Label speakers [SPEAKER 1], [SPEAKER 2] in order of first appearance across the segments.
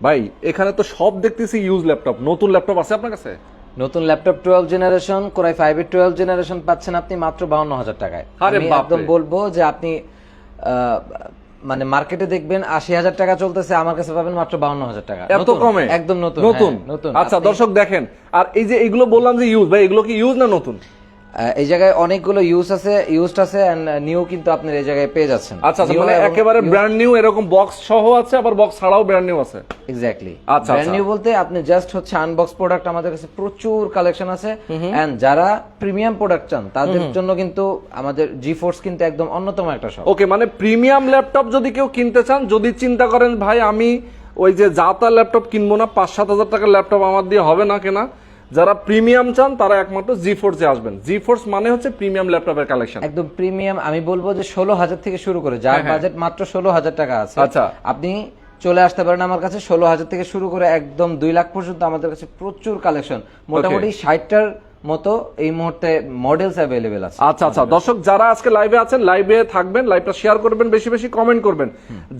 [SPEAKER 1] ভাই এখানে তো সব দেখতেছি ইউজ ল্যাপটপ নতুন ল্যাপটপ আছে আপনার কাছে?
[SPEAKER 2] নতুন laptop twelve generation core i five এর টুয়েলভ জেনারেশন পাচ্ছেন আপনি মাত্র বাউন্ন হাজার টাকায় আমি একদম বলব যে আপনি মানে মার্কেটে দেখবেন আশি হাজার টাকা চলতেছে আমার কাছে পাবেন মাত্র বাউন্ন হাজার টাকা।
[SPEAKER 1] এত
[SPEAKER 2] নতুন,
[SPEAKER 1] কমে?
[SPEAKER 2] একদম নতুন
[SPEAKER 1] নতুন?
[SPEAKER 2] হ্যাঁ, নতুন।
[SPEAKER 1] আচ্ছা দর্শক দেখেন আর এই যে এগুলো বললাম যে ইউজ ভাই এগুলো কি ইউজ না নতুন?
[SPEAKER 2] এই জায়গায় অনেকগুলো ইউজ আছে ইউজড আছে এন্ড নিউ কিন্তু আপনার এই জায়গায় পেয়ে যাচ্ছেন।
[SPEAKER 1] আচ্ছা আচ্ছা মানে একেবারে ব্র্যান্ড নিউ এরকম বক্স সহ আছে আবার বক্স ছাড়াও ব্র্যান্ড নিউ আছে?
[SPEAKER 2] এক্স্যাক্টলি
[SPEAKER 1] আচ্ছা,
[SPEAKER 2] ব্র্যান্ড
[SPEAKER 1] আচ্ছা।
[SPEAKER 2] নিউ বলতে আপনি জাস্ট হচ্ছে আনবক্স প্রোডাক্ট আমাদের কাছে প্রচুর কালেকশন আছে। এন্ড যারা প্রিমিয়াম প্রোডাক্ট চান তাদের জন্য কিন্তু আমাদের জি ফোর্স কিন্তু একদম অন্যতম একটা শপ
[SPEAKER 1] ওকে মানে প্রিমিয়াম ল্যাপটপ যদি কেউ কিনতে চান যদি চিন্তা করেন ভাই আমি ওই যে যাতা ল্যাপটপ কিনবো না পাঁচ সাত হাজার টাকার ল্যাপটপ আমার দিয়ে হবে না কেনা যারা প্রিমিয়াম চান তারা একমাত্র জি ফোর্সে আসবেন। জি ফোর্স মানে হচ্ছে প্রিমিয়াম ল্যাপটপের কালেকশন
[SPEAKER 2] একদম প্রিমিয়াম আমি বলব যে ষোলো হাজার থেকে শুরু করে যার বাজেট মাত্র ষোলো হাজার টাকা আছে
[SPEAKER 1] আচ্ছা।
[SPEAKER 2] আপনি চলে আসতে পারেন আমার কাছে। ষোলো হাজার থেকে শুরু করে একদম দুই লাখ পর্যন্ত আমাদের কাছে প্রচুর কালেকশন মোটামুটি ষাটটার মতো এই মুহূর্তে মডেলস অ্যাভেলেবেল আছে।
[SPEAKER 1] আচ্ছা আচ্ছা। দর্শক যারা আজকে লাইভে আছেন লাইভে থাকবেন লাইভটা শেয়ার করবেন বেশি বেশি কমেন্ট করবেন।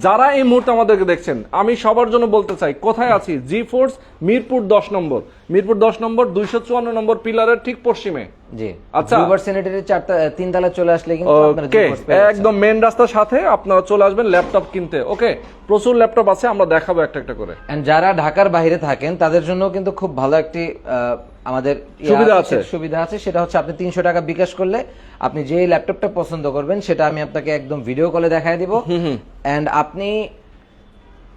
[SPEAKER 1] যারা এই মুহূর্তে আমাদেরকে দেখছেন আমি সবার জন্য বলতে চাই কোথায় আছি? জি ফোর্স মিরপুর দশ নম্বর। মিরপুর দশ নম্বর দুইশো চুয়ান্ন নম্বর পিলারের ঠিক পশ্চিমে।
[SPEAKER 2] জি।
[SPEAKER 1] আচ্ছা।
[SPEAKER 2] দুবার সেনেটারি চারটা তিন তলা চলে আসলে কিন্তু আপনারা।
[SPEAKER 1] একদম মেন রাস্তার সাথে আপনারা চলে আসবেন ল্যাপটপ কিনতে। ওকে প্রচুর ল্যাপটপ আছে আমরা দেখাবো একটা একটা করে।
[SPEAKER 2] And যারা ঢাকার বাইরে থাকেন তাদের জন্য কিন্তু খুব ভালো একটি আমাদের
[SPEAKER 1] সুবিধা আছে।
[SPEAKER 2] সুবিধা আছে সেটা হচ্ছে আপনি তিনশো টাকা বিকাশ করলে আপনি যে ল্যাপটপটা পছন্দ করবেন সেটা আমি আপনাকে একদম ভিডিও কলে দেখায় দিব। এন্ড আপনি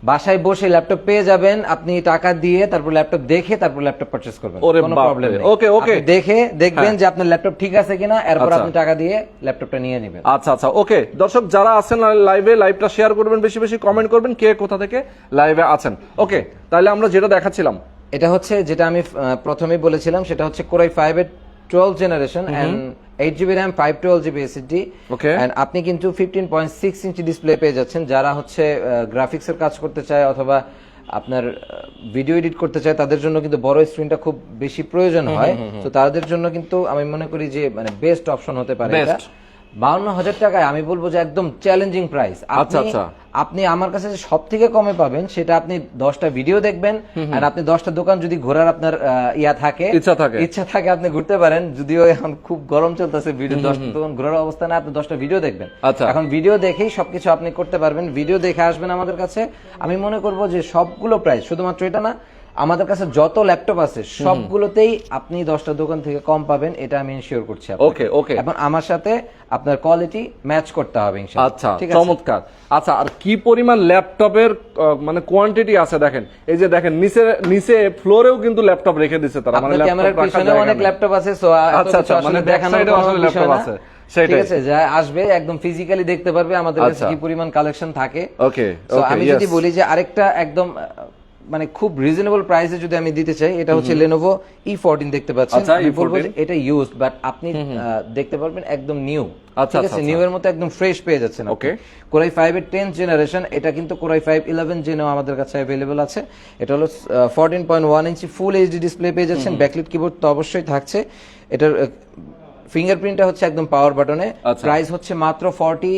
[SPEAKER 2] বাসায় বসে ল্যাপটপ পেয়ে যাবেন আপনি টাকা দিয়ে তারপর ল্যাপটপ দেখে তারপর ল্যাপটপ পারচেজ করবেন। কোনো প্রবলেম নেই।
[SPEAKER 1] Okay.
[SPEAKER 2] আপনি দেখে দেখবেন যে আপনার ল্যাপটপ ঠিক আছে কিনা এরপর
[SPEAKER 1] আচ্ছা।
[SPEAKER 2] আপনি টাকা দিয়ে ল্যাপটপটা নিয়ে নেবেন।
[SPEAKER 1] আচ্ছা আচ্ছা। ওকে দর্শক যারা আছেন লাইভে লাইভটা শেয়ার করবেন বেশি বেশি কমেন্ট করবেন কে কোথা থেকে লাইভে আছেন। ওকে তাহলে আমরা যেটা দেখাচ্ছিলাম
[SPEAKER 2] এটা হচ্ছে যেটা আমি প্রথমেই বলেছিলাম সেটা হচ্ছে কোরাই ফাইভ এর twelve generation and eight GB RAM five twelve GB SSD. And আপনি কিন্তু fifteen point six inch display পেয়ে যাচ্ছেন যারা হচ্ছে গ্রাফিক্স এর কাজ করতে চায় অথবা আপনার ভিডিও এডিট করতে চায় তাদের জন্য কিন্তু বড় স্ক্রিনটা খুব বেশি প্রয়োজন হয়। তো তাদের জন্য কিন্তু আমি মনে করি যে মানে বেস্ট অপশন হতে পারে এটা. বাউন্ন হাজার টাকায় আমি বলব যে একদম চ্যালেঞ্জিং প্রাইস
[SPEAKER 1] আচ্ছা, আচ্ছা।
[SPEAKER 2] আপনি আমার কাছে সব থেকে কমে পাবেন সেটা আপনি দশটা ভিডিও দেখবেন আর আপনি দশটা দোকান যদি ঘোরার আপনার ইয়া থাকে
[SPEAKER 1] ইচ্ছা থাকে।
[SPEAKER 2] ইচ্ছা থাকে আপনি ঘুরতে পারেন যদিও এখন খুব গরম চলতেছে ভিডিও দশটা দোকান ঘোরার অবস্থা না আপনি দশটা ভিডিও দেখবেন
[SPEAKER 1] আচ্ছা।
[SPEAKER 2] এখন ভিডিও দেখেই সবকিছু আপনি করতে পারবেন ভিডিও দেখে আসবেন আমাদের কাছে আমি মনে করব যে সবগুলো প্রাইস শুধুমাত্র এটা না আমাদের কাছে যত ল্যাপটপ আছে সবগুলোতেই আপনি দশটা দোকান থেকে কম পাবেন এটা আমি ইনশিওর করছি
[SPEAKER 1] ওকে ওকে
[SPEAKER 2] এখন আমার সাথে আপনার কোয়ালিটি ম্যাচ করতে হবে
[SPEAKER 1] আচ্ছা চমৎকার। আচ্ছা আর কি পরিমাণ ল্যাপটপের মানে কোয়ান্টিটি আছে দেখেন? এই যে দেখেন নিচে নিচে ফ্লোরেও কিন্তু ল্যাপটপ রেখে দিচ্ছে তারা। মানে ল্যাপটপ
[SPEAKER 2] ক্যামেরার পিছনে অনেক ল্যাপটপ আছে সো
[SPEAKER 1] আচ্ছা, আচ্ছা, মানে
[SPEAKER 2] দেখানোর
[SPEAKER 1] আসলে
[SPEAKER 2] বিষয়
[SPEAKER 1] আছে।
[SPEAKER 2] ঠিক। আছে যা আসবে একদম ফিজিক্যালি দেখতে পারবে আমাদের কাছে
[SPEAKER 1] আচ্ছা।
[SPEAKER 2] কি পরিমাণ কালেকশন থাকে। So, আমি যদি বলি যে আরেকটা একদম মানে খুব রিজনেবল প্রাইসে যদি আমি দিতে চাই এটা হচ্ছে লেনোভো ই ফোরটিন দেখতে পাচ্ছেন।
[SPEAKER 1] আচ্ছা,
[SPEAKER 2] আমি বলব যে এটা ইউজ বাট আপনি দেখতে পারবেন একদম নিউ
[SPEAKER 1] আচ্ছা,
[SPEAKER 2] ঠিক
[SPEAKER 1] আচ্ছা,
[SPEAKER 2] আছে নিউ এর মতো একদম ফ্রেশ পেয়ে যাচ্ছেন
[SPEAKER 1] Okay.
[SPEAKER 2] কোরাই ফাইভ এর টেন্থ জেনারেশন এটা কিন্তু কোরাই ফাইভ ইলেভেন জেনেও আমাদের কাছে অ্যাভেলেবল আছে। এটা হলো fourteen point one inch full HD display পেয়ে যাচ্ছেন। ব্যাকলিট কিবোর্ড তো অবশ্যই থাকছে। এটার ফিঙ্গারপ্রিন্টটা হচ্ছে একদম পাওয়ার বাটনে
[SPEAKER 1] আচ্ছা।
[SPEAKER 2] প্রাইস হচ্ছে মাত্র forty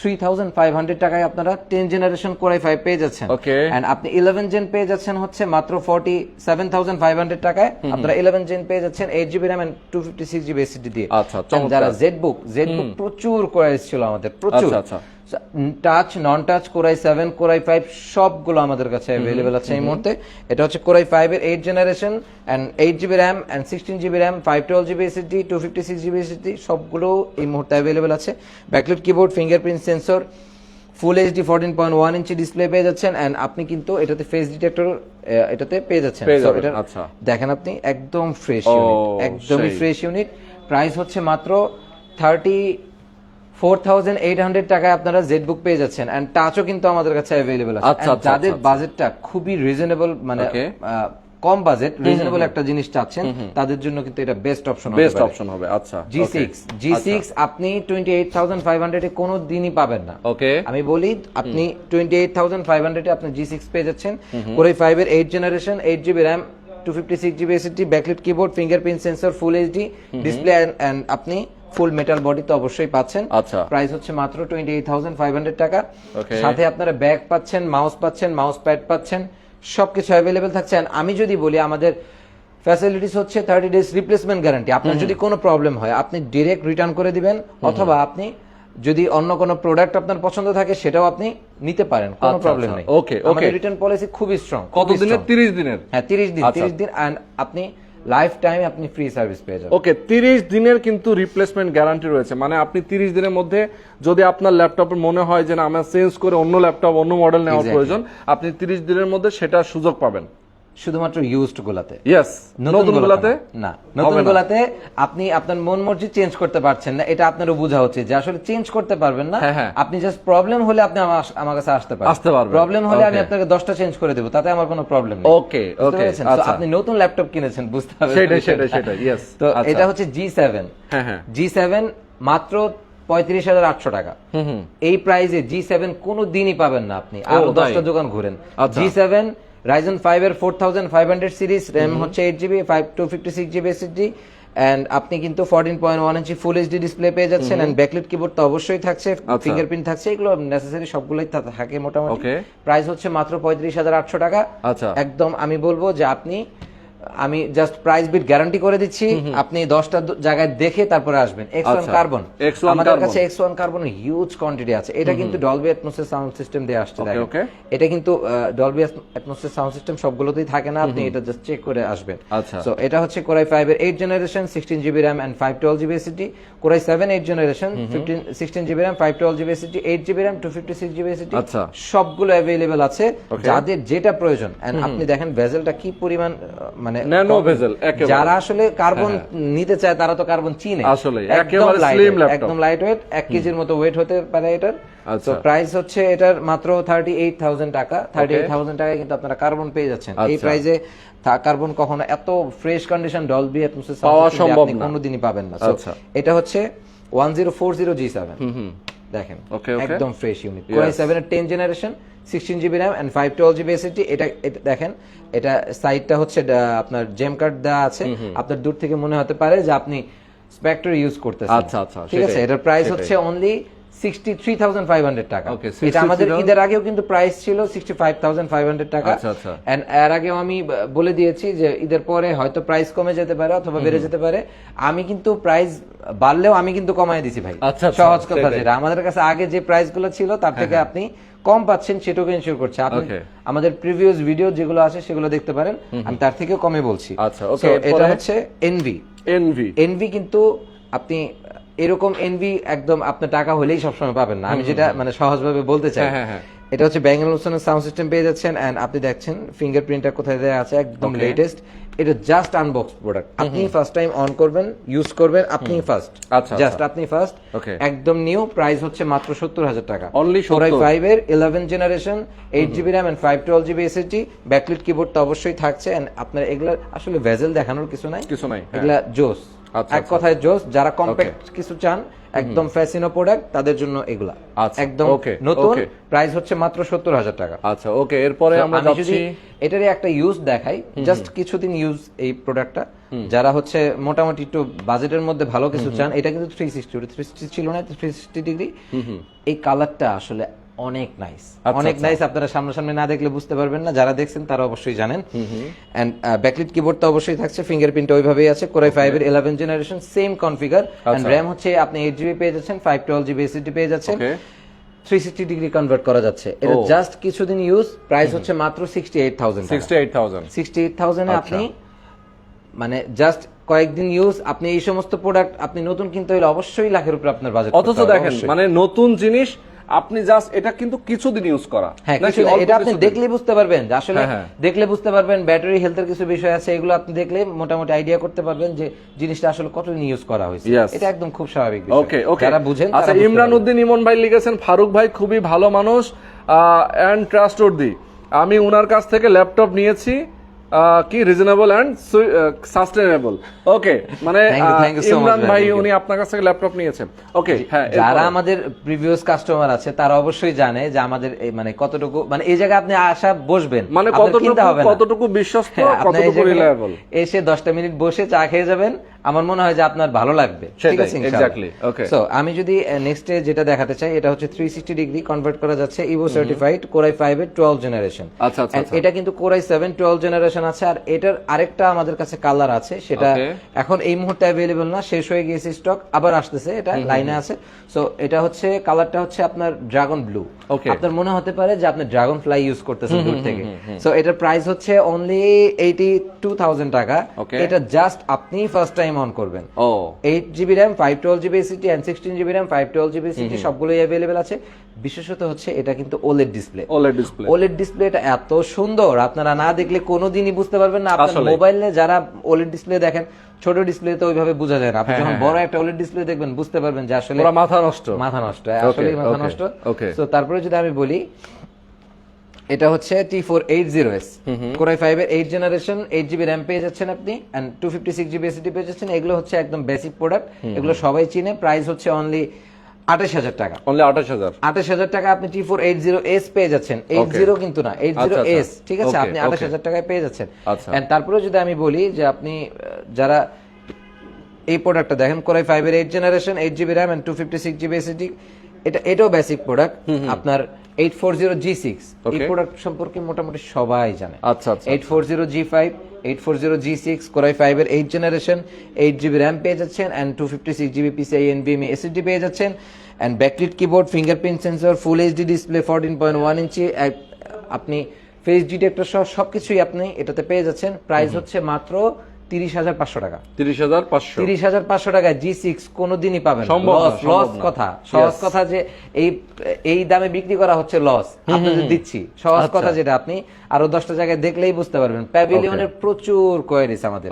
[SPEAKER 2] three thousand five hundred টাকায় আপনারা 10 জেনারেশন কোরাই পেয়ে যাচ্ছেন।
[SPEAKER 1] ওকে
[SPEAKER 2] এন্ড আপনি ইলেভেন জেন পেয়ে যাচ্ছেন হচ্ছে মাত্র forty seven thousand five hundred টাকায় আপনারা ইলেভেন জেন পেয়ে যাচ্ছেন eight GB RAM two fifty six GB SSD দিয়ে।
[SPEAKER 1] আচ্ছা,
[SPEAKER 2] যারা জেড বুক জেড বুক প্রচুর কোরাই ছিল আমাদের প্রচুর।
[SPEAKER 1] আচ্ছা,
[SPEAKER 2] touch non touch core i seven core i five সবগুলো আমাদের কাছে অ্যাভেলেবেল আছে এই মুহূর্তে। এটা হচ্ছে কোরাই ফাইভের eight generation and eight GB RAM and sixteen GB RAM five twelve GB SSD two fifty six GB SSD সবগুলো এই মুহূর্তে অ্যাভেলেবেল আছে। Backlit keyboard fingerprint sensor full HD fourteen point one inch display পেয়ে যাচ্ছেন and আপনি কিন্তু এটাতে face detector এটাতে পেয়ে যাচ্ছেন।
[SPEAKER 1] আচ্ছা।
[SPEAKER 2] দেখেন আপনি একদম ফ্রেশ ইউনিট একদমই ফ্রেশ ইউনিট প্রাইস হচ্ছে মাত্র thirty four thousand eight hundred টাকায় আপনারা জেড বুক পেয়ে যাচ্ছেন এন্ড টাচও কিন্তু আমাদের কাছে অ্যাভেলেবেল আছে।
[SPEAKER 1] আচ্ছা, আচ্ছা,
[SPEAKER 2] যাদের
[SPEAKER 1] আচ্ছা,
[SPEAKER 2] বাজেটটা খুবই রিজনেবল মানে কম বাজেট রিজনেবল একটা জিনিস চাচ্ছেন তাদের জন্য কিন্তু এটা বেস্ট অপশন
[SPEAKER 1] বেস্ট অপশন হবে আচ্ছা
[SPEAKER 2] আপনি টোয়েন্টি এইট থাউজেন্ড ফাইভ হান্ড্রেডে কোনো দিনই পাবেন না
[SPEAKER 1] ওকে
[SPEAKER 2] আমি বলি আপনি টোয়েন্টি এইট থাউজেন্ড ফাইভ হান্ড্রেডে আপনি জি সিক্স পেয়ে যাচ্ছেন। কোরাই ফাইভ এর eight generation eight GB RAM two fifty six GB SSD backlit keyboard fingerprint sensor full HD display and আপনি ফুল মেটাল বডি তো অবশ্যই পাচ্ছেন।
[SPEAKER 1] আচ্ছা।
[SPEAKER 2] প্রাইস হচ্ছে মাত্র twenty eight thousand five hundred টাকা সাথে আপনারা ব্যাগ পাচ্ছেন মাউস পাচ্ছেন মাউস প্যাড পাচ্ছেন সবকিছু অ্যাভেলেবেল থাকছে। আমি যদি বলি আমাদের ফ্যাসিলিটিস হচ্ছে থার্টি ডেজ রিপ্লেসমেন্ট গ্যারান্টি আপনার যদি কোনো প্রবলেম হয় আপনি ডিরেক্ট রিটার্ন করে দিবেন অথবা আপনি যদি অন্য কোনো প্রোডাক্ট আপনার পছন্দ থাকে সেটাও আপনি নিতে পারেন। কোনো
[SPEAKER 1] আচ্ছা,
[SPEAKER 2] প্রবলেম
[SPEAKER 1] আচ্ছা।
[SPEAKER 2] নেই।
[SPEAKER 1] Okay, okay.
[SPEAKER 2] আমাদের রিটার্ন পলিসি খুবই স্ট্রং
[SPEAKER 1] কত দিনের তিরিশ দিনের?
[SPEAKER 2] হ্যাঁ তিরিশ দিন
[SPEAKER 1] আচ্ছা।
[SPEAKER 2] তিরিশ দিন। এন্ড আপনি লাইফ টাইম আপনি ফ্রি সার্ভিস পেয়ে যাবেন।
[SPEAKER 1] ওকে তিরিশ দিনের কিন্তু রিপ্লেসমেন্ট গ্যারান্টি রয়েছে। মানে আপনি তিরিশ দিনের মধ্যে যদি আপনার ল্যাপটপের মনে হয় যে না আমার চেঞ্জ করে অন্য ল্যাপটপ অন্য মডেল নেওয়ার প্রয়োজন আপনি তিরিশ দিনের মধ্যে সেটার সুযোগ পাবেন।
[SPEAKER 2] শুধুমাত্র ইউজড গুলাতে
[SPEAKER 1] ইয়েস নতুন গুলাতে
[SPEAKER 2] না নতুন। গুলাতে আপনি আপনার মন মর্জি চেঞ্জ করতে পারছেন না এটা আপনারও বোঝা হচ্ছে যে আসলে চেঞ্জ করতে পারবেন না
[SPEAKER 1] হ্যাঁ, হ্যাঁ।
[SPEAKER 2] আপনি জাস্ট প্রবলেম হলে আপনি আমার কাছে আসতে পারেন
[SPEAKER 1] আসতে পারবেন।
[SPEAKER 2] প্রবলেম হলে আমি আপনাকে দশটা চেঞ্জ করে দেবো তাতে আমার কোনো প্রবলেম নেই পেরেছেন? So,
[SPEAKER 1] আচ্ছা।
[SPEAKER 2] আপনি নতুন ল্যাপটপ কিনেছেন বুঝতে হবে
[SPEAKER 1] সেটা সেটাই, সেটাই, yes,
[SPEAKER 2] তো
[SPEAKER 1] আচ্ছা।
[SPEAKER 2] এটা হচ্ছে জি সেভেন
[SPEAKER 1] হ্যাঁ, হ্যাঁ।
[SPEAKER 2] জি সেভেন মাত্র পঁয়ত্রিশ হাজার আটশো টাকা এই প্রাইজে জি সেভেন কোনো দিনই পাবেন না আপনি
[SPEAKER 1] আরও?
[SPEAKER 2] দশটা দোকান ঘুরেন
[SPEAKER 1] আচ্ছা।
[SPEAKER 2] জি সেভেন রাইজেন ফাইভ এর four thousand five hundred series RAM হচ্ছে eight GB five two fifty six GB SSD and আপনি কিন্তু fourteen point one inch full HD display পেয়ে যাচ্ছেন অ্যান্ড ব্যাকলিট কিবোর্ড তো অবশ্যই থাকছে
[SPEAKER 1] আচ্ছা।
[SPEAKER 2] ফিঙ্গারপ্রিন্ট থাকছে এগুলো নেসেসারি সবগুলোই থাকে মোটামুটি। প্রাইস হচ্ছে মাত্র পঁয়ত্রিশ হাজার আটশো টাকা।
[SPEAKER 1] আচ্ছা।
[SPEAKER 2] একদম আমি বলব যে আপনি আমি জাস্ট প্রাইস বিট গ্যারান্টি করে দিচ্ছি। আপনি দশটা জায়গায় দেখে তারপরে আসবেন। এক্স ওয়ান
[SPEAKER 1] আচ্ছা।
[SPEAKER 2] কার্বন আমাদের কাছে X one carbon huge quantity আছে। এটা কিন্তু ডলবি অ্যাটমসের সাউন্ড সিস্টেম দিয়ে আসছে. এটা কিন্তু ডলবি অ্যাটমসের সাউন্ড সিস্টেম সবগুলোতেই থাকে না। আপনি এটা জাস্ট চেক করে আসবেন।
[SPEAKER 1] আচ্ছা।
[SPEAKER 2] সো এটা হচ্ছে কোরাই ফাইভ এর eight generation sixteen GB RAM and five twelve GB SSD core i seven eight generation fifteen sixteen GB RAM five twelve GB SSD eight GB RAM two fifty six GB SSD
[SPEAKER 1] আচ্ছা।
[SPEAKER 2] সবগুলো available আছে। যাদের যেটা প্রয়োজন। And আপনি দেখেন ভেজেলটা কি পরিমাণ আহ, মানে
[SPEAKER 1] Nano
[SPEAKER 2] কম- যারা আসলে কার্বন নিতে চায় তারা তো কার্বন চিনে।
[SPEAKER 1] আসলেই,
[SPEAKER 2] একদম
[SPEAKER 1] একেবারে
[SPEAKER 2] লাইট ওয়েট এক কেজির মতো ওয়েট হতে পারে এটার।
[SPEAKER 1] আচ্ছা।
[SPEAKER 2] তো প্রাইস হচ্ছে এটার মাত্র থার্টি এইট থাউজেন্ড টাকা। থার্টি এইট থাউজেন্ড টাকায় কিন্তু আপনারা কার্বন পেয়ে যাচ্ছেন। এই
[SPEAKER 1] আচ্ছা।
[SPEAKER 2] প্রাইসে কার্বন কখনো এত ফ্রেশ কন্ডিশন ডলবি অ্যাটমসফিয়ার
[SPEAKER 1] পাওয়া সম্ভব
[SPEAKER 2] আপনি। কোনোদিনই পাবেন না।
[SPEAKER 1] আচ্ছা।
[SPEAKER 2] এটা হচ্ছে one zero four zero G seven দেখেন
[SPEAKER 1] Okay, okay.
[SPEAKER 2] একদম fresh unit. Core i seven এর ten generation sixteen GB RAM and five twelve GB SSD এটা দেখেন এটা সাইডটা হচ্ছে আপনার জেম কার্ড দেওয়া আছে। আপনার দূর থেকে মনে হতে পারে যে আপনি স্পেক্টর ইউজ করতেছেন।
[SPEAKER 1] আচ্ছা, আচ্ছা,
[SPEAKER 2] ঠিক আছে? এটার প্রাইস হচ্ছে অনলি টাকা। এটা আমাদের ঈদের আগেও কিন্তু প্রাইস ছিল টাকা।
[SPEAKER 1] আচ্ছা, আচ্ছা।
[SPEAKER 2] And এর আগেও আমি বলে দিয়েছি যে ঈদের পরে হয়তো প্রাইস কমে যেতে পারে অথবা বেড়ে যেতে পারে। আমি কিন্তু প্রাইস বাড়লেও আমি কিন্তু কমাই দিছি ভাই।
[SPEAKER 1] আচ্ছা,
[SPEAKER 2] সহজ কথা যেটা। আমাদের কাছে আগে যে প্রাইসগুলো ছিল তার থেকে আপনি কম পাচ্ছেন সেটাকে ইনশিওর করছে। আপনি আমাদের প্রিভিয়াস ভিডিও যেগুলো আছে সেগুলো দেখতে পারেন। আমি তার থেকেও কমে বলছি।
[SPEAKER 1] আচ্ছা,
[SPEAKER 2] এটা হচ্ছে এনভি
[SPEAKER 1] এনভি
[SPEAKER 2] এনভি কিন্তু আপনি এরকম এনভি একদম আপনার টাকা হলেই সবসময় পাবেন না। আমি যেটা মানে সহজভাবে বলতে চাই
[SPEAKER 1] হ্যাঁ, হ্যাঁ, হ্যাঁ।
[SPEAKER 2] এটা হচ্ছে ব্যাঙ্গল ওলসনের সাউন্ড সিস্টেম পেয়ে যাচ্ছেন এন্ড আপনি দেখছেন ফিঙ্গারপ্রিন্টটা কোথায় দেওয়া আছে একদম লেটেস্ট এটা জাস্ট আনবক্স প্রোডাক্ট আপনি ফার্স্ট টাইম অন করবেন ইউজ করবেন আপনি ফার্স্ট
[SPEAKER 1] আচ্ছা,
[SPEAKER 2] জাস্ট
[SPEAKER 1] আচ্ছা।
[SPEAKER 2] আপনি ফার্স্ট. একদম নিউ প্রাইস হচ্ছে মাত্র সত্তর হাজার টাকা।
[SPEAKER 1] অনলি 70
[SPEAKER 2] ফাইভ এর eleven generation eight GB RAM and five twelve GB SSD backlit keyboard তো অবশ্যই থাকছে এন্ড আপনার এগুলা আসলে ভেজেল দেখানোর কিছু নাই।
[SPEAKER 1] কিছু নাই।
[SPEAKER 2] এগুলা জোস
[SPEAKER 1] আচ্ছা,
[SPEAKER 2] এক
[SPEAKER 1] আচ্ছা।
[SPEAKER 2] কথায় জোস যারা কম্প্যাক্ট কিছু চান একদম ফ্যাসিনো প্রোডাক্ট তাদের জন্য এগুলা।
[SPEAKER 1] আচ্ছা,
[SPEAKER 2] একদম নতুন প্রাইস হচ্ছে মাত্র সত্তর হাজার টাকা।
[SPEAKER 1] আচ্ছা ওকে এরপরে আমরা যাচ্ছি।
[SPEAKER 2] এটারই একটা ইউজ দেখাই জাস্ট কিছুদিন ইউজ এই প্রোডাক্টটা যারা হচ্ছে মোটামুটি একটু বাজেটের মধ্যে ভালো কিছু চান এটা কিন্তু থ্রি সিক্সটি থ্রি সিক্সটি ছিল না থ্রি সিক্সটি ডিগ্রি এই কালারটা আসলে অনেক নাইস
[SPEAKER 1] আচ্ছা,
[SPEAKER 2] অনেক
[SPEAKER 1] আচ্ছা।
[SPEAKER 2] নাইস আপনারা সামনাসামনি না দেখলে বুঝতে পারবেন না যারা দেখছেন তারা অবশ্যই জানেন। এন্ড ব্যাকলিট কিবোর্ড তো অবশ্যই থাকছে ফিঙ্গারপ্রিন্ট ওইভাবেই আছে core i eleven generation same configure and
[SPEAKER 1] আচ্ছা।
[SPEAKER 2] র্যাম হচ্ছে আপনি এইট জিবি পেয়ে যাচ্ছেন ফাইভ টুয়েলভ জিবি এসিডি পেয়ে যাচ্ছেন।
[SPEAKER 1] Okay
[SPEAKER 2] three sixty degree convert করা যাচ্ছে। এটা জাস্ট কিছুদিন ইউজ প্রাইস হচ্ছে মাত্র sixty eight thousand
[SPEAKER 1] sixty eight thousand
[SPEAKER 2] sixty eight থাউজেন্ডে
[SPEAKER 1] আচ্ছা।
[SPEAKER 2] আপনি মানে জাস্ট কয়েকদিন ইউজ আপনি এই সমস্ত প্রোডাক্ট আপনি নতুন কিনতে হলে অবশ্যই লাখের উপর আপনার বাজেট
[SPEAKER 1] অথচ দেখেন মানে নতুন জিনিস আপনি জাস্ট এটা কিন্তু কিছুদিন ইউজ করা।
[SPEAKER 2] হ্যাঁ এটা আপনি
[SPEAKER 1] কিছুদিন?
[SPEAKER 2] দেখলে বুঝতে পারবেন যে আসলে
[SPEAKER 1] হ্যাঁ, হ্যাঁ।
[SPEAKER 2] দেখলে বুঝতে পারবেন ব্যাটারি হেলথের কিছু বিষয় আছে এগুলো আপনি দেখলে মোটামুটি আইডিয়া করতে পারবেন যে জিনিসটা আসলে কতদিন ইউজ করা হয়েছে। এটা একদম খুব স্বাভাবিক বিষয়।
[SPEAKER 1] ওকে ওকে
[SPEAKER 2] যারা বুঝেন
[SPEAKER 1] আচ্ছা ইমরান উদ্দিন ইমন ভাই লিখেছেন ফারুক ভাই খুবই ভালো মানুষ অ্যান্ড ট্রাস্টওয়ার্দি আমি ওনার কাছ থেকে ল্যাপটপ নিয়েছি কি রিজনেবল অ্যান্ড সাস্টেনেবল ওকে মানে ইমরান
[SPEAKER 2] ভাই.
[SPEAKER 1] উনি আপনার কাছ থেকে ল্যাপটপ নিয়েছেন। ওকে হ্যাঁ
[SPEAKER 2] যারা আমাদের প্রিভিয়াস কাস্টমার আছে তারা অবশ্যই জানে যে আমাদের মানে কতটুকু মানে এই জায়গায় আপনি আসা বসবেন।
[SPEAKER 1] মানে কতটুকু কতটুকু বিশ্বস্ত
[SPEAKER 2] হ্যাঁ,
[SPEAKER 1] কতটুকু রিলায়েবল
[SPEAKER 2] এসে দশটা মিনিট বসে চা খেয়ে যাবেন আমার মনে হয় যে আপনার ভালো লাগবে। ঠিক আছে
[SPEAKER 1] এক্স্যাক্টলি ওকে
[SPEAKER 2] সো আমি যদি নেক্সট যেটা দেখাতে চাই এটা হচ্ছে থ্রি সিক্সটি ডিগ্রি কনভার্ট করা যাচ্ছে ইভো সার্টিফাইড কোরাই 5 এর টুয়েলভ জেনারেশন
[SPEAKER 1] আচ্ছা, আচ্ছা, আচ্ছা।
[SPEAKER 2] এটা কিন্তু কোরাই সেভেন টুয়েলভ জেনারেশন আছে আর এটার আরেকটা আমাদের কাছে কালার আছে সেটা এখন এই মুহূর্তে अवेलेबल না শেষ হয়ে গিয়েছে স্টক আবার আসতেছে এটা লাইনে আছে। সো এটা হচ্ছে কালারটা হচ্ছে আপনার ড্রাগন ব্লু
[SPEAKER 1] Okay.
[SPEAKER 2] আপনার মনে হতে পারে যে আপনি ড্রাগন ফ্লাই ইউজ করতেছেন দূর থেকে। সো এটার প্রাইস হচ্ছে অনলি এইটি টু থাউজেন্ড টাকা এটা জাস্ট আপনি ফার্স্ট টাইম অন করবেন।
[SPEAKER 1] ও।
[SPEAKER 2] Eight GB RAM five twelve GB SSD and sixteen GB RAM five twelve GB SSD সবগুলোই অ্যাভেলেবেল আছে। বিশেষত হচ্ছে এটা কিন্তু OLED display
[SPEAKER 1] OLED display
[SPEAKER 2] OLED ডিসপ্লেটা এত সুন্দর আপনারা না দেখলে কোনোদিনই বুঝতে পারবেন না। আপনার। মোবাইলে যারা ওলেড ডিসপ্লে দেখেন ছোট ডিসপ্লে তো ওইভাবে বোঝা যায় না। আপনি
[SPEAKER 1] হ্যাঁ,
[SPEAKER 2] যখন
[SPEAKER 1] হ্যাঁ,
[SPEAKER 2] বড় একটা ওলেড ডিসপ্লে দেখবেন বুঝতে পারবেন যে আসলে
[SPEAKER 1] মাথা নষ্ট।
[SPEAKER 2] মাথা নষ্ট আসলে মাথা নষ্ট. তো তারপরে যদি আমি বলি এটা হচ্ছে T four eight zero S core i five এর eight generation eight GB RAM পেয়ে যাচ্ছেন আপনি and two fifty six GB SSD পেয়ে যাচ্ছেন। এগুলো হচ্ছে একদম বেসিক প্রোডাক্ট এগুলো সবাই চিনে। প্রাইস হচ্ছে অনলি আঠাশ হাজার টাকা।
[SPEAKER 1] অনলি আঠাশ হাজার।
[SPEAKER 2] আঠাশ হাজার টাকা আপনি T four eight zero S পেয়ে যাচ্ছেন। এইট জিরো কিন্তু না এইট জিরো। এস ঠিক আছে? আপনি আঠাশ হাজার টাকায় পেয়ে যাচ্ছেন।
[SPEAKER 1] আচ্ছা।
[SPEAKER 2] তারপরে যদি আমি বলি যে আপনি যারা এই প্রোডাক্টটা দেখেন কোরাই ফাইভ এর eight generation eight GB RAM and two fifty six GB SSD এটা এটাও বেসিক প্রোডাক্ট আপনার এই প্রোডাক্ট সম্পর্কে মোটামুটি সবাই জানে।
[SPEAKER 1] আচ্ছা আচ্ছা
[SPEAKER 2] এর জেনারেশন জিবি র্যাম পেয়ে যাচ্ছেন এসএসডি পেয়ে যাচ্ছেন and backlit keyboard fingerprint sensor full HD display fourteen point one inch আপনি ফেস ডিটেক্টর সহ সবকিছুই আপনি এটাতে পেয়ে যাচ্ছেন। প্রাইস হচ্ছে মাত্র তিরিশ হাজার পাঁচশো টাকা।
[SPEAKER 1] তিরিশ হাজার পাঁচশো।
[SPEAKER 2] তিরিশ হাজার পাঁচশো টাকা জি সিক্স কোনোদিনই পাবেন। লস লস কথা। সহজ কথা যে এই এই দামে বিক্রি করা হচ্ছে লস আপনি দিচ্ছি। সহজ
[SPEAKER 1] আচ্ছা।
[SPEAKER 2] কথা যেটা আপনি আরও দশটা জায়গায় দেখলেই বুঝতে পারবেন। প্যাভিলিয়নের প্রচুর কোয়ারিস আমাদের.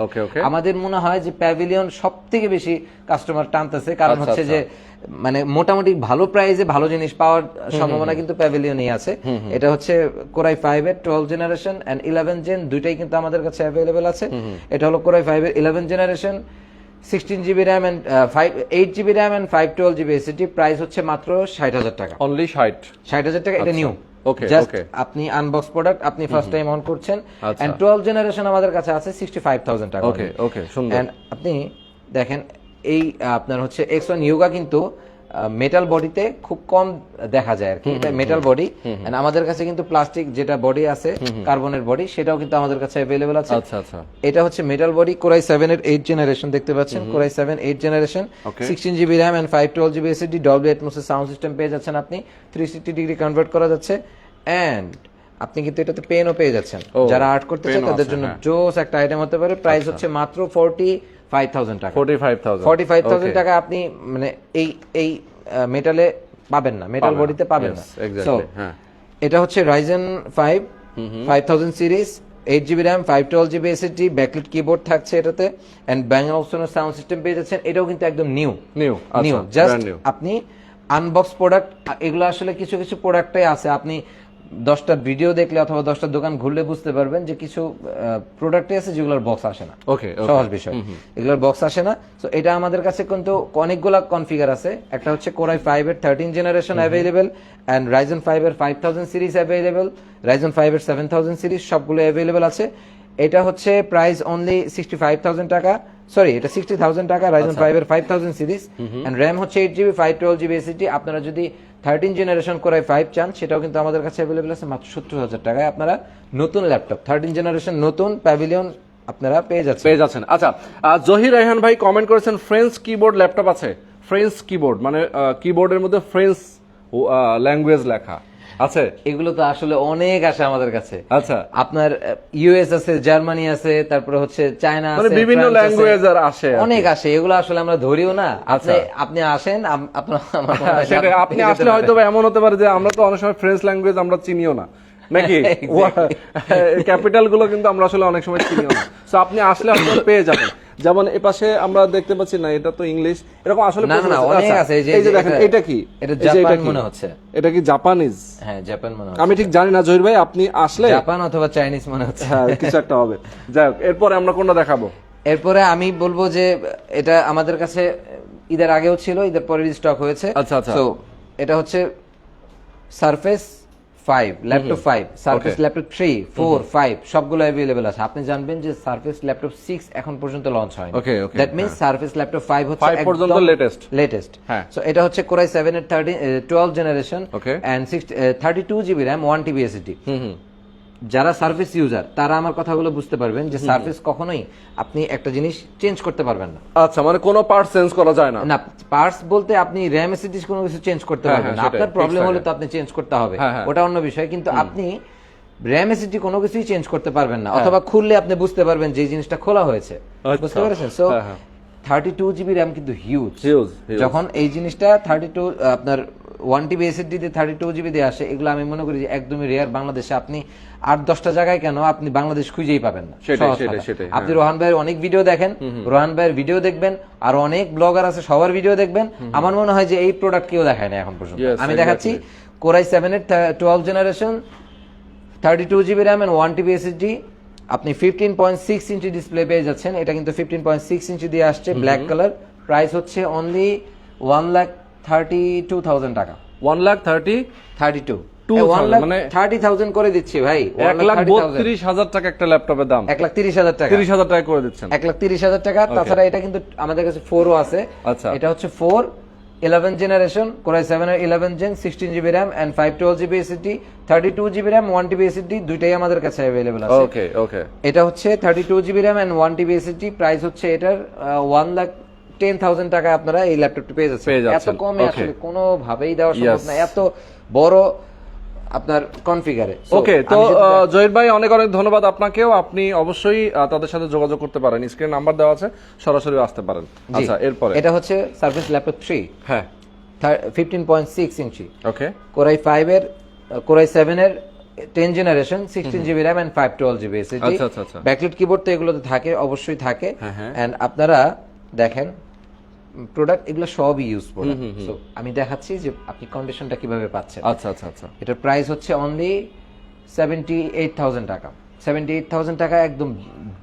[SPEAKER 2] আমাদের মনে হয় যে প্যাভিলিয়ন সব থেকে বেশি কাস্টমার টানতেছে। কারণ
[SPEAKER 1] আচ্ছা,
[SPEAKER 2] হচ্ছে যে মানে মোটামুটি ভালো প্রাইসে ভালো জিনিস পাওয়ার সম্ভাবনা কিন্তু প্যাভিলিয়নই আছে। এটা হচ্ছে কোরাই ফাইভ এর twelve generation and eleven gen দুইটাই কিন্তু আমাদের কাছে অ্যাভেলেবেল আছে। এটা হলো কোরাই ফাইভ এর eleven generation sixteen GB RAM and five eight GB RAM and five twelve GB SSD price হচ্ছে মাত্র ষাট হাজার টাকা।
[SPEAKER 1] অনলি ষাট।
[SPEAKER 2] ষাট হাজার টাকা এটা নিউ
[SPEAKER 1] Okay,
[SPEAKER 2] জাস্ট আপনি আনবক্স প্রোডাক্ট আপনি ফার্স্ট টাইম অন করছেন। এন্ড টুয়েলভ জেনারেশন আমাদের কাছে আছে সিক্সটি ফাইভ থাউজেন্ড টাকা
[SPEAKER 1] ওকে ওকে সুন্দর।
[SPEAKER 2] আপনি দেখেন এই আপনার হচ্ছে এক্স ওয়ান ইয়োগা কিন্তু মেটাল বডিতে খুব কম দেখা যায় আর কি। এটা মেটাল বডি আমাদের কাছে কিন্তু প্লাস্টিক যেটা বডি আছে কার্বনের বডি সেটাও কিন্তু আমাদের কাছে অ্যাভেলেবল আছে।
[SPEAKER 1] আচ্ছা আচ্ছা।
[SPEAKER 2] এটা হচ্ছে metal body core i seven এর এইট জেনারেশন দেখতে পাচ্ছেন। Core i seven eight generation
[SPEAKER 1] Okay.
[SPEAKER 2] Sixteen GB RAM five twelve GB SSD double এটমোসের sound system পেয়ে যাচ্ছেন আপনি। থ্রি সিক্সটি ডিগ্রি কনভার্ট করা যাচ্ছে। এন্ড আপনি কিন্তু এটাতে পেনও পেয়ে যাচ্ছেন। যারা আর্ট করতে চান তাদের জন্য
[SPEAKER 1] হ্যাঁ।
[SPEAKER 2] জোস একটা আইটেম হতে পারে। প্রাইস হচ্ছে মাত্র ফোরটি ফাইভ থাউজেন্ড টাকা।
[SPEAKER 1] Forty five thousand
[SPEAKER 2] forty five thousand টাকা আপনি মানে এই এই মেটালে পাবেন না মেটাল বডিতে পাবেন না।
[SPEAKER 1] হ্যাঁ।
[SPEAKER 2] এটা হচ্ছে Ryzen five five thousand series eight GB RAM five twelve GB SSD backlit keyboard থাকছে এটাতে অ্যান্ড ব্যাং অপশনের সাউন্ড সিস্টেম পেয়ে যাচ্ছেন। এটাও কিন্তু একদম new
[SPEAKER 1] new
[SPEAKER 2] new just
[SPEAKER 1] new
[SPEAKER 2] আপনি আনবক্স প্রোডাক্ট এগুলো আসলে কিছু কিছু প্রোডাক্টই আছে। আপনি দশটা ভিডিও দেখলে অথবা দশটা দোকান ঘুরলে বুঝতে পারবেন যে কিছু প্রোডাক্টই আছে যেগুলোর বক্স আসে না।
[SPEAKER 1] ওকে
[SPEAKER 2] সহজ বিষয়। এগুলোর বক্স আসে না। তো এটা আমাদের কাছে কিন্তু অনেকগুলা কনফিগার আছে। একটা হচ্ছে কোরাই ফাইভ এর thirteen generation available and Ryzen five এর five thousand series available Ryzen five এর সেভেন থাউজেন্ড সিরিজ সবগুলো অ্যাভেলেবেল আছে। এটা হচ্ছে price only sixty five thousand টাকা। সরি এটা সিক্সটি থাউজেন্ড টাকা রাইজন ফাইভ এর five thousand series and RAM হচ্ছে eight GB five twelve GB SSD আপনারা যদি থার্টিন জেনারেশন কোরাই ফাইভ চান সেটাও কিন্তু আমাদের কাছে অ্যাভেলেবেল আছে মাত্র সত্তর হাজার টাকায় আপনারা নতুন ল্যাপটপ থার্টিন জেনারেশন নতুন প্যাভিলিয়ন আপনারা পেয়ে যাচ্ছেন।
[SPEAKER 1] পেয়ে যাচ্ছেন। আচ্ছা জহির রায়হান ভাই কমেন্ট করেছেন ফ্রেঞ্চ কিবোর্ড ল্যাপটপ আছে। ফ্রেঞ্চ কিবোর্ড মানে কিবোর্ডের মধ্যে ফ্রেঞ্চ ল্যাঙ্গুয়েজ লেখা। আছে
[SPEAKER 2] এগুলো তো আসলে অনেক আসে আমাদের কাছে।
[SPEAKER 1] আচ্ছা।
[SPEAKER 2] আপনার ইউএস আছে জার্মানি আছে তারপরে হচ্ছে চায়না
[SPEAKER 1] মানে
[SPEAKER 2] আছে
[SPEAKER 1] বিভিন্ন language আর আসে
[SPEAKER 2] অনেক আসে এগুলো আসলে আমরা ধরিও না। আপনি
[SPEAKER 1] আচ্ছা।
[SPEAKER 2] আপনি আসেন আম- আপনার
[SPEAKER 1] হ্যাঁ, আপনি আসলে। হয়তো এমন হতে পারে যে আমরা তো অনেক সময় ফ্রেঞ্চ ল্যাঙ্গুয়েজ আমরা চিনিও না। নাকি? ক্যাপিটাল গুলো কিন্তু আমরা আসলে অনেক সময় চিনিও না। তো আপনি আসলে আপনারা পেয়ে যাবেন। যেমন এ পাশে আমরা দেখতে পাচ্ছি না এটা তো ইংলিশ। এরকম আসলে
[SPEAKER 2] না, না। অনেক আছে, এই যে-
[SPEAKER 1] দেখেন
[SPEAKER 2] এটা-
[SPEAKER 1] কি?
[SPEAKER 2] এটা জাপান মনে হচ্ছে।
[SPEAKER 1] এটা কি জাপানিজ?
[SPEAKER 2] হ্যাঁ জাপান মনে হচ্ছে।
[SPEAKER 1] আমি ঠিক জানি না জহির ভাই আপনি আসলে
[SPEAKER 2] জাপান অথবা চাইনিজ মনে হচ্ছে।
[SPEAKER 1] হ্যাঁ কিছু একটা হবে। যাই হোক এরপরে আমরা কোনটা দেখাবো?
[SPEAKER 2] এরপরে আমি বলব যে এটা আমাদের কাছে ঈদের আগেও ছিল ঈদের পরে স্টক হয়েছে।
[SPEAKER 1] আচ্ছা, আচ্ছা।
[SPEAKER 2] তো এটা হচ্ছে Surface five laptop five Surface laptop three four five সবগুলো অ্যাভেলেবেল আছে। আপনি জানবেন যে সার্ফেস ল্যাপটপ সিক্স এখন পর্যন্ত লঞ্চ হয়নি।
[SPEAKER 1] Okay okay
[SPEAKER 2] that means Surface laptop five হচ্ছে
[SPEAKER 1] পর্যন্ত লেটেস্ট
[SPEAKER 2] লেটেস্ট
[SPEAKER 1] হ্যাঁ।
[SPEAKER 2] সো এটা হচ্ছে কোরাই সেভেন এর thirty twelve generation
[SPEAKER 1] okay
[SPEAKER 2] and six thirty two GB RAM one TB SSD যারা সার্ভিস ইউজার তারা আমার কথাগুলো বুঝতে পারবেন যে সার্ভিস কখনোই আপনি একটা জিনিস চেঞ্জ করতে পারবেন না।
[SPEAKER 1] আচ্ছা মানে কোনো পার্ট চেঞ্জ করা যায় না?
[SPEAKER 2] না পার্টস বলতে আপনি র্যাম এসএসডি কোনো কিছু চেঞ্জ করতে
[SPEAKER 1] হ্যাঁ,
[SPEAKER 2] পারবেন না।
[SPEAKER 1] হ্যাঁ,
[SPEAKER 2] আপনার প্রবলেম হলে তো আপনি চেঞ্জ করতে হবে।
[SPEAKER 1] হ্যাঁ।
[SPEAKER 2] ওটা অন্য বিষয় কিন্তু আপনি র্যাম এসএসডি কোনো কিছুই চেঞ্জ করতে পারবেন। না। অথবা খুললে আপনি বুঝতে পারবেন যে জিনিসটা খোলা হয়েছে।
[SPEAKER 1] আচ্ছা।
[SPEAKER 2] বুঝতে পেরেছেন? So. Thirty two GB RAM কিন্তু হিউজ. যখন এই জিনিসটা থার্টি টু আপনার ওয়ান টিবি এসএসডি দিয়ে থার্টি টু জিবি দিয়ে আসে এগুলো আমি মনে করি যে একদমই রেয়ার বাংলাদেশে আপনি আট দশটা জায়গায় কেন আপনি বাংলাদেশ খুঁজেই পাবেন না। আপনি রোহান ভাইয়ের অনেক ভিডিও দেখেন রোহান ভাইয়ের ভিডিও দেখবেন আর অনেক ব্লগার আছে সবার ভিডিও দেখবেন। আমার মনে হয় যে এই প্রোডাক্ট কেউ দেখায় না এখন পর্যন্ত। আমি দেখাচ্ছি কোরাই সেভেন এর twelve generation thirty two GB RAM and one TB SSD আপনি fifteen point six inch display পেয়ে যাচ্ছেন এটা কিন্তু ফিফটিন পয়েন্ট সিক্স ইঞ্চি দিয়ে আসছে ব্ল্যাক কালার প্রাইস হচ্ছে only one lakh thirty two thousand টাকা
[SPEAKER 1] one lakh thirty
[SPEAKER 2] thirty two
[SPEAKER 1] 2,000
[SPEAKER 2] one lakh
[SPEAKER 1] মানে-
[SPEAKER 2] থার্টি থাউজেন্ড করে দিচ্ছি ভাই।
[SPEAKER 1] এক লাখ বত্রিশ হাজার টাকা একটা ল্যাপটপের দাম।
[SPEAKER 2] এক লাখ তিরিশ হাজার টাকা।
[SPEAKER 1] তিরিশ হাজার টাকা করে দিচ্ছেন।
[SPEAKER 2] এক লাখ তিরিশ হাজার টাকা। তাছাড়া এটা কিন্তু আমাদের কাছে ফোরও আছে।
[SPEAKER 1] আচ্ছা।
[SPEAKER 2] এটা হচ্ছে four eleven generation core i seven eleven gen sixteen GB RAM and five twelve GB SSD thirty two GB RAM one TB SSD দুইটাই আমাদের কাছে অ্যাভেলেবল আছে।
[SPEAKER 1] ওকে ওকে
[SPEAKER 2] এটা হচ্ছে thirty two GB RAM and one TB SSD price হচ্ছে এটার one lakh ten thousand টাকা আপনারা এই ল্যাপটপটি পেয়ে যাচ্ছেন। এত কমে. আসলে কোনোভাবেই দেওয়া সম্ভব না। এত বড় আপনার কনফিগারে
[SPEAKER 1] ওকে তো আহ, ভাই অনেক অনেক ধন্যবাদ আপনাকেও। আপনি অবশ্যই তাদের সাথে যোগাযোগ করতে পারেন। স্ক্রিন নাম্বার দেওয়া আছে সরাসরি আসতে পারেন। আচ্ছা এরপরে?
[SPEAKER 2] এটা হচ্ছে সার্ভিস ল্যাপটপ থ্রি
[SPEAKER 1] হ্যাঁ।
[SPEAKER 2] Fifteen point six inch.
[SPEAKER 1] Okay
[SPEAKER 2] core i five এর কোরাই সেভেন এর ten generation sixteen GB RAM and five twelve GB SSD. Backlit keyboard তো এগুলোতে থাকে অবশ্যই থাকে।
[SPEAKER 1] হ্যাঁ, হ্যাঁ।
[SPEAKER 2] এন্ড আপনারা দেখেন প্রোডাক্ট এগুলো সবই ইউজ সো আমি দেখাচ্ছি যে আপনি কন্ডিশনটা কীভাবে পাচ্ছেন।
[SPEAKER 1] আচ্ছা আচ্ছা আচ্ছা।
[SPEAKER 2] এটার প্রাইস হচ্ছে অনলি সেভেন্টি এইট থাউজেন্ড টাকা। সেভেন্টি এইট থাউজেন্ড টাকা একদম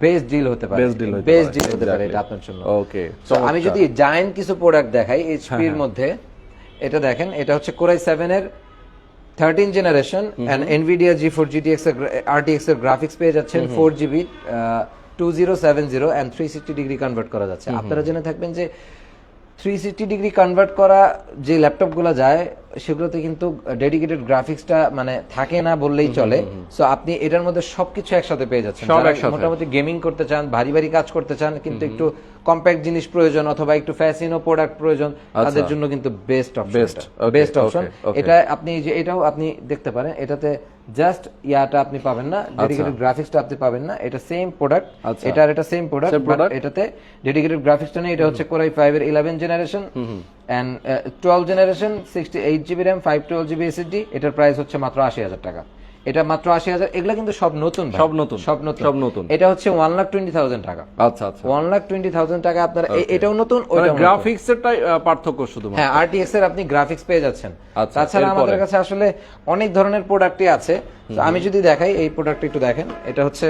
[SPEAKER 2] বেস্ট ডিল হতে পারে।
[SPEAKER 1] Deal হতে
[SPEAKER 2] বেস্ট ডিল হতে পারে এটা আপনার জন্য।
[SPEAKER 1] ওকে
[SPEAKER 2] So, আমি যদি জায়েন্ট কিছু প্রোডাক্ট দেখাই
[SPEAKER 1] হ্যাঁ,
[SPEAKER 2] এইচপির মধ্যে এটা দেখেন এটা হচ্ছে কোরাই সেভেন এর thirteen generation and Nvidia G four GTX RTX এর গ্রাফিক্স পেয়ে যাচ্ছেন four GB two zero seven zero and three sixty degree convert করা যাচ্ছে। আপনারা জেনে থাকবেন যে থ্রি সিক্সটি ডিগ্রি কনভার্ট করা যে ল্যাপটপগুলো যায় সেগুলোতে কিন্তু ডেডিকেটেড গ্রাফিক্সটা মানে থাকে না বললেই চলে। সো আপনি এটার মধ্যে সবকিছু একসাথে পেয়ে যাচ্ছেন। মোটামুটি গেমিং করতে চান ভারী ভারী কাজ করতে চান কিন্তু একটু কম্প্যাক্ট জিনিস প্রয়োজন অথবা একটু ফ্যাসিনো প্রোডাক্ট প্রয়োজন তাদের জন্য কিন্তু বেস্ট অপশন বেস্ট অপশন. এটা আপনি যে এটাও আপনি দেখতে পারেন এটাতে জাস্ট ইয়াটা আপনি পাবেন না ডেডিকেটেড গ্রাফিক্সটা আপনি পাবেন না। এটা সেম প্রোডাক্ট
[SPEAKER 1] আচ্ছা।
[SPEAKER 2] এটা আর এটা সেম প্রোডাক্ট
[SPEAKER 1] বাট
[SPEAKER 2] এটাতে ডেডিকেটেড গ্রাফিক্সটা নেই এটা হচ্ছে কোরাই 5 এর eleven generation and twelve generation sixty eight GB RAM five twelve GB SSD এটার প্রাইস হচ্ছে মাত্র আশি হাজার টাকা। এটা মাত্র আশি হাজার। এগুলো কিন্তু সব নতুন
[SPEAKER 1] সব নতুন,
[SPEAKER 2] সব নতুন।
[SPEAKER 1] সব নতুন।
[SPEAKER 2] এটা হচ্ছে ওয়ান লাখ টোয়েন্টি থাউজেন্ড টাকা।
[SPEAKER 1] আচ্ছা আচ্ছা।
[SPEAKER 2] ওয়ান লাখ টোয়েন্টি থাউজেন্ড টাকা আপনার এটাও নতুন
[SPEAKER 1] গ্রাফিক্স আহ, পার্থক্য শুধু
[SPEAKER 2] হ্যাঁ আরটিএক্স এর আপনি গ্রাফিক্স পেয়ে যাচ্ছেন।
[SPEAKER 1] আচ্ছা,
[SPEAKER 2] তাছাড়া আমাদের কাছে আসলে অনেক ধরনের প্রোডাক্টই আছে। আমি যদি দেখাই এই প্রোডাক্ট একটু দেখেন। এটা হচ্ছে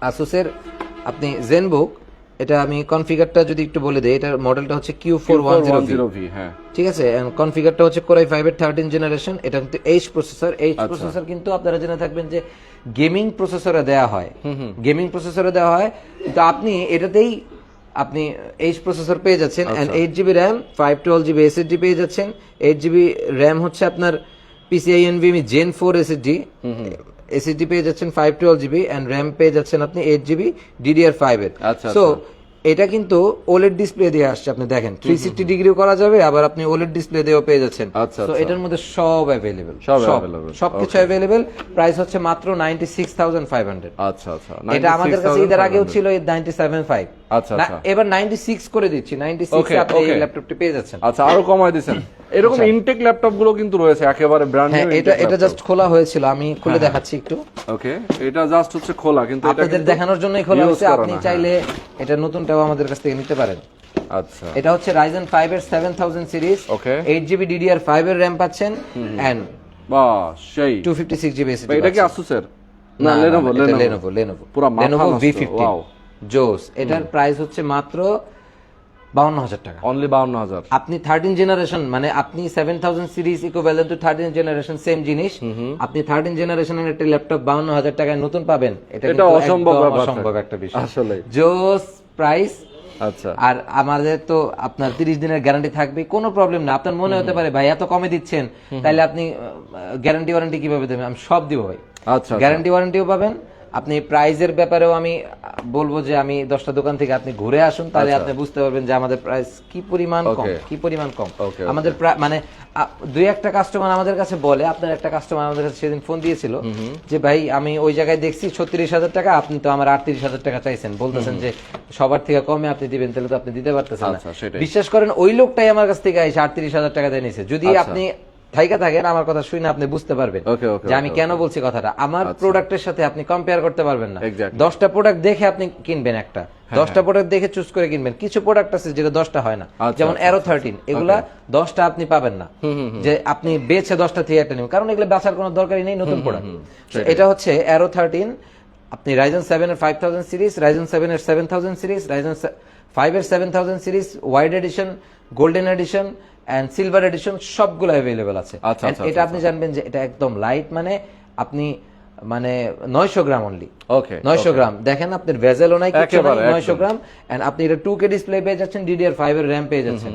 [SPEAKER 2] আসুসের আপনি জেনবুক এটা আমি কনফিগারটা যদি একটু বলে দেই এটার মডেলটা হচ্ছে Q four one zero
[SPEAKER 1] V হ্যাঁ।
[SPEAKER 2] ঠিক আছে? কনফিগারটা হচ্ছে কোরাই ফাইভ এর থার্টিন জেনারেশন এটা কিন্তু এইচ প্রসেসর এইচ। প্রসেসর কিন্তু আপনারা জেনে থাকবেন যে গেমিং প্রসেসরে দেওয়া হয়। গেমিং প্রসেসরে দেওয়া হয়। কিন্তু আপনি এটাতেই আপনি এইচ প্রসেসর পেয়ে যাচ্ছেন। And eight GB RAM five twelve GB SSD পেয়ে যাচ্ছেন। এইট জিবি র্যাম হচ্ছে আপনার PCIe NVMe gen four SSD SSD পেয়ে যাচ্ছেন five twelve GB and RAM পেয়ে যাচ্ছেন আপনি এইট জিবি ডিডিআর ফাইভ এর।
[SPEAKER 1] আচ্ছা,
[SPEAKER 2] সো
[SPEAKER 1] আচ্ছা।
[SPEAKER 2] এটা কিন্তু ওলেড ডিসপ্লে দিয়ে আসছে আপনি দেখেন। থ্রি সিক্সটি ডিগ্রিও করা যাবে আবার আপনি ওলেড ডিসপ্লে দিয়েও পেয়ে যাচ্ছেন।
[SPEAKER 1] আচ্ছা,
[SPEAKER 2] তো
[SPEAKER 1] আচ্ছা।
[SPEAKER 2] এটার মধ্যে সব অ্যাভেলেবেল
[SPEAKER 1] সব
[SPEAKER 2] সবকিছু অ্যাভেলেবেল প্রাইস হচ্ছে মাত্র ninety six thousand five hundred
[SPEAKER 1] আচ্ছা আচ্ছা।
[SPEAKER 2] এটা আমাদের কাছে ঈদের আগেও ছিল নাইনটি সেভেন ফাইভ
[SPEAKER 1] আচ্ছা, আচ্ছা।
[SPEAKER 2] এবার নাইনটি সিক্স করে দিচ্ছি নাইনটি সিক্স
[SPEAKER 1] Okay,
[SPEAKER 2] আপনি এই. ল্যাপটপটি পেয়ে যাচ্ছেন।
[SPEAKER 1] আচ্ছা আরও কমায় দিছেন এরকম ইনটেক ল্যাপটপগুলো কিন্তু রয়েছে একেবারে ব্র্যান্ড
[SPEAKER 2] হ্যাঁ এটা এটা জাস্ট খোলা হয়েছিল আমি খুলে দেখাচ্ছি একটু।
[SPEAKER 1] ওকে এটা জাস্ট হচ্ছে খোলা কিন্তু এটা
[SPEAKER 2] আপনাদের দেখানোর জন্যই খোলা হয়েছে আপনি
[SPEAKER 1] হ্যাঁ।
[SPEAKER 2] চাইলে এটা নতুনটাও আমাদের কাছ থেকে নিতে পারেন।
[SPEAKER 1] আচ্ছা।
[SPEAKER 2] এটা হচ্ছে রাইজেন ফাইভ এর seven thousand series
[SPEAKER 1] Okay.
[SPEAKER 2] Eight GB DDR five এর র্যাম পাচ্ছেন
[SPEAKER 1] সেই। এটা কি আসুসের না লেনোভো লেনোভো
[SPEAKER 2] লেনোভো
[SPEAKER 1] পুরা মাথা
[SPEAKER 2] লেনোভো
[SPEAKER 1] নষ্ট,
[SPEAKER 2] ভি ফিফটিন
[SPEAKER 1] wow.
[SPEAKER 2] জোস এটার প্রাইস হচ্ছে মাত্র বাউন্ন হাজার টাকা।
[SPEAKER 1] অনলি বাউন্ন হাজার।
[SPEAKER 2] আপনি থার্টিন জেনারেশন মানে আপনি seven thousand series equivalent to thirteen generation same জিনিস। আপনি থার্টিন জেনারেশনের একটা ল্যাপটপ বাউন্ন হাজার টাকায় নতুন পাবেন এটা
[SPEAKER 1] এটা অসম্ভব
[SPEAKER 2] অসম্ভব একটা বিষয়।
[SPEAKER 1] আসলে
[SPEAKER 2] জোস প্রাইস
[SPEAKER 1] আচ্ছা।
[SPEAKER 2] আর আমাদের তো আপনার তিরিশ দিনের গ্যারান্টি থাকবে কোনো প্রবলেম না। আপনার মনে হতে পারে ভাই এত কমে দিচ্ছেন তাহলে আপনি গ্যারান্টি ওয়ারেন্টি কীভাবে দেবেন? আমি সব দিব ভাই।
[SPEAKER 1] আচ্ছা
[SPEAKER 2] গ্যারান্টি ওয়ারেন্টিও পাবেন আপনি প্রাইজের ব্যাপারেও আমি বলব যে আমি দশটা দোকান থেকে আপনি ঘুরে আসুন তাহলে আপনি বুঝতে পারবেন যে আমাদের প্রাইস কি পরিমাণ কম কি পরিমাণ কম। আমাদের মানে দুই একটা কাস্টমার আমাদের কাছে বলে আপনার একটা কাস্টমার আমাদের কাছে সেদিন ফোন দিয়েছিল যে ভাই আমি ওই জায়গায় দেখছি ছত্রিশ হাজার টাকা আপনি তো আমার আটত্রিশ হাজার টাকা চাইছেন। বলতেছেন যে সবার থেকে কমে আপনি দিবেন তাহলে তো আপনি দিতে পারতেছেন না।
[SPEAKER 1] আচ্ছা,
[SPEAKER 2] বিশ্বাস করেন ওই লোকটাই আমার কাছ থেকে এসে আটত্রিশ হাজার টাকা দিয়ে নিয়েছে। যদি
[SPEAKER 1] আচ্ছা।
[SPEAKER 2] আপনি থাইকা থাকেন আমার কথা শুনে আপনি বুঝতে পারবেন যে আমি কেন বলছি কথাটা। আমার প্রোডাক্টের সাথে আপনি কম্পেয়ার করতে পারবেন না। দশটা প্রোডাক্ট দেখে আপনি কিনবেন একটা। দশটা প্রোডাক্ট দেখে চুজ করে কিনবেন। কিছু প্রোডাক্ট আছে যেটা দশটা হয় না।
[SPEAKER 1] আচ্ছা,
[SPEAKER 2] যেমন
[SPEAKER 1] আচ্ছা,
[SPEAKER 2] অ্যারো থার্টিন এগুলা দশটা আপনি পাবেন না। যে আপনি বেছে দশটা থেকে একটা নেবেন কারণ এগুলো বেচার কোনো দরকারই নেই নতুন প্রোডাক্ট এটা হচ্ছে অ্যারো থার্টিন আপনি রাইজন সেভেন এর five thousand series Ryzen seven এর seven thousand series Ryzen five এর seven thousand series wide edition golden edition and silver edition সবগুলো অ্যাভেলেবেল আছে।
[SPEAKER 1] আচ্ছা,
[SPEAKER 2] And
[SPEAKER 1] আচ্ছা,
[SPEAKER 2] এটা আপনি জানবেন যে এটা একদম লাইট মানে আপনি মানে নয়শো গ্রাম অনলি
[SPEAKER 1] ওকে
[SPEAKER 2] নয়শো গ্রাম। দেখেন আপনার ভেজেলও নাই নয়শো গ্রাম। এন্ড আপনি এটা টু কে ডিসপ্লে পেয়ে যাচ্ছেন ডিডিআর ফাইভ এর র্যাম পেয়ে যাচ্ছেন।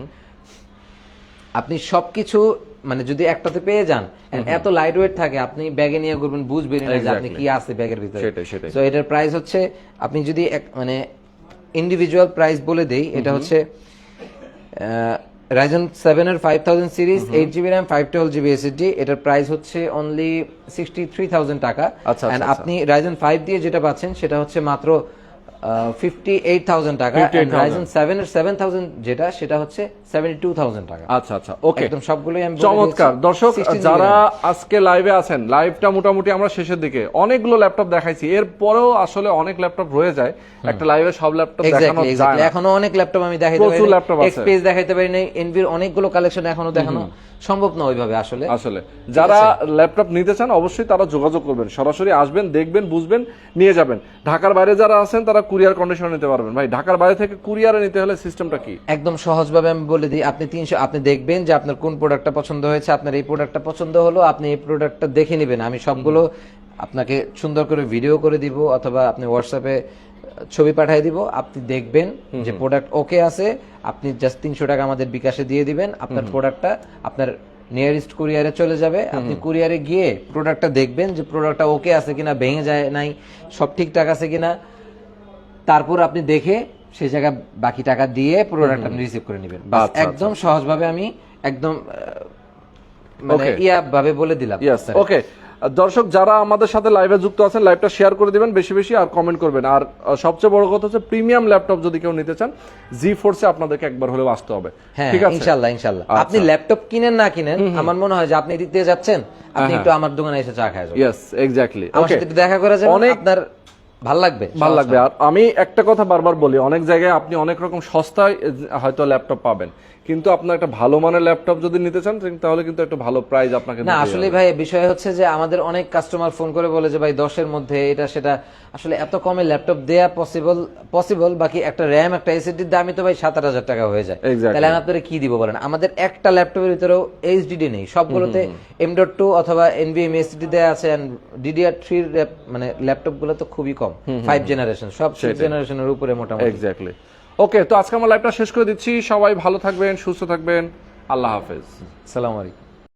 [SPEAKER 2] আপনি সবকিছু মানে যদি একটাতে পেয়ে যান এত লাইট ওয়েট থাকে আপনি ব্যাগে নিয়ে ঘুরবেন বুঝবেন যে আপনি কি আছে ব্যাগের ভিতরে। তো এটার প্রাইস হচ্ছে আপনি যদি এক- মানে ইন্ডিভিজুয়াল প্রাইস বলে দেই এটা হচ্ছে রাইজন সেভেন এর five thousand series eight GB RAM five twelve GB SSD এটার প্রাইস হচ্ছে অনলি সিক্সটি থ্রি থাউজেন্ড টাকা
[SPEAKER 1] আচ্ছা,
[SPEAKER 2] And
[SPEAKER 1] আচ্ছা।
[SPEAKER 2] আপনি রাইজন ফাইভ দিয়ে যেটা পাচ্ছেন সেটা হচ্ছে মাত্র ফিফটি এইট থাউজেন্ড টাকা
[SPEAKER 1] 58,000
[SPEAKER 2] রাইজন সেভেন এর সেভেন থাউজেন্ড যেটা সেটা হচ্ছে সেভেন্টি টু থাউজেন্ড টাকা।
[SPEAKER 1] আচ্ছা আচ্ছা ওকে
[SPEAKER 2] একদম সবগুলোই আমি
[SPEAKER 1] চমৎকার। দর্শক যারা আজকে লাইভে আছেন লাইভটা মোটামুটি আমরা শেষের দিকে অনেকগুলো ল্যাপটপ দেখাইছি। এরপরেও আসলে অনেক ল্যাপটপ রয়ে যায়। একটা লাইভে সব ল্যাপটপ দেখানো যায় না।
[SPEAKER 2] এখনও অনেক ল্যাপটপ আমি দেখাইতে
[SPEAKER 1] প্রচুর
[SPEAKER 2] পারি
[SPEAKER 1] laptop আছে।
[SPEAKER 2] এক্সপেস দেখাইতে পারি নাই এনভির অনেকগুলো কালেকশন এখনও দেখানো। সম্ভব না ওইভাবে আসলে।
[SPEAKER 1] আসলে। যারা ল্যাপটপ নিতে চান অবশ্যই তারা যোগাযোগ করবেন। সরাসরি আসবেন দেখবেন বুঝবেন নিয়ে যাবেন। ঢাকার বাইরে যারা আছেন তারা কুরিয়ার কন্ডিশনে নিতে পারবেন। ভাই ঢাকার বাইরে থেকে কুরিয়ারে নিতে হলে সিস্টেমটা কি?
[SPEAKER 2] একদম সহজভাবে আমি বলে দিই আপনি তিনশো আপনি দেখবেন যে আপনার কোন প্রোডাক্টটা পছন্দ হয়েছে আপনার এই প্রোডাক্টটা পছন্দ হলো আপনি এই প্রোডাক্টটা দেখে নেবেন। আমি সবগুলো আপনাকে সুন্দর করে ভিডিও করে দিব অথবা আপনি হোয়াটসঅ্যাপে ছবি পাঠিয়ে দিব। আপনি দেখবেন যে প্রোডাক্ট ওকে আছে। আপনি জাস্ট তিনশো টাকা আমাদের বিকাশে দিয়ে দিবেন। আপনার প্রোডাক্টটা আপনার নিয়ারেস্ট কুরিয়ারে চলে যাবে। আপনি কুরিয়ারে গিয়ে প্রোডাক্টটা দেখবেন যে প্রোডাক্টটা ওকে আছে কিনা ভেঙে যায় নাই সব ঠিকঠাক আছে কিনা। তারপর আপনি দেখে সেই জায়গায় বাকি টাকা দিয়ে প্রোডাক্ট আপনি রিসিভ করে নেবেন। বাস,
[SPEAKER 1] আচ্ছা,
[SPEAKER 2] একদম সহজভাবে আমি একদম মানে ইয়া ভাবে বলে দিলাম।
[SPEAKER 1] ওকে দর্শক যারা আমাদের সাথে লাইভে যুক্ত আছেন লাইভটা শেয়ার করে দিবেন বেশি বেশি আর কমেন্ট করবেন। আর সবচেয়ে বড় কথা হচ্ছে প্রিমিয়াম ল্যাপটপ যদি কেউ নিতে চান জি ফোর্সে আপনাদেরকে একবার হলেও আসতে হবে।
[SPEAKER 2] হ্যাঁ
[SPEAKER 1] ঠিক আছে?
[SPEAKER 2] ইনশাল্লাহ ইনশাল্লাহ
[SPEAKER 1] আচ্ছা।
[SPEAKER 2] আপনি ল্যাপটপ কিনেন না কিনেন আমার মনে হয় যে আপনি এদিক দিয়ে যাচ্ছেন আপনি
[SPEAKER 1] হ্যাঁ,
[SPEAKER 2] একটু আমার দোকানে এসে চা খায় যাবেন
[SPEAKER 1] ইয়েস এক্স্যাক্টলি
[SPEAKER 2] আমার সাথে দেখা করে যাবেন
[SPEAKER 1] অনেক-
[SPEAKER 2] আপনার ভালো লাগবে
[SPEAKER 1] ভালো লাগবে। আর আমি একটা কথা বারবার বলি অনেক জায়গায় আপনি অনেক রকম সস্তায় হয়তো ল্যাপটপ পাবেন। কিন্তু আপনার একটা ভালো মানের ল্যাপটপ যদি নিতে চান তাহলে কিন্তু একটা ভালো প্রাইস আপনাকে
[SPEAKER 2] না আসলে ভাই বিষয় হচ্ছে যে আমাদের অনেক কাস্টমার ফোন করে বলে যে ভাই দশের মধ্যে এটা সেটা। আসলে এত কমে ল্যাপটপ দেয়া পসিবল পসিবল বাকি একটা র্যাম একটা এসএসডির দামই তো ভাই সাত আট হাজার টাকা হয়ে যায়। তাহলে আমি আপনারা কি দিব বলেন? আমাদের একটা ল্যাপটপের ভিতরেও এইচডিডি নেই। সবগুলোতে এম ডট টু অথবা এনভিএম এসডি দেওয়া আছে ডিডিআর থ্রির মানে ল্যাপটপগুলো তো খুবই কম। ফাইভ জেনারেশন সব সিক্স জেনারেশনের উপরে মোটামুটি।
[SPEAKER 1] এক্স্যাক্টলি ওকে তো আজকে আমার লাইভটা শেষ করে দিচ্ছি। সবাই ভালো থাকবেন, সুস্থ থাকবেন। আল্লাহ হাফেজ।
[SPEAKER 2] সালাম আলাইকুম।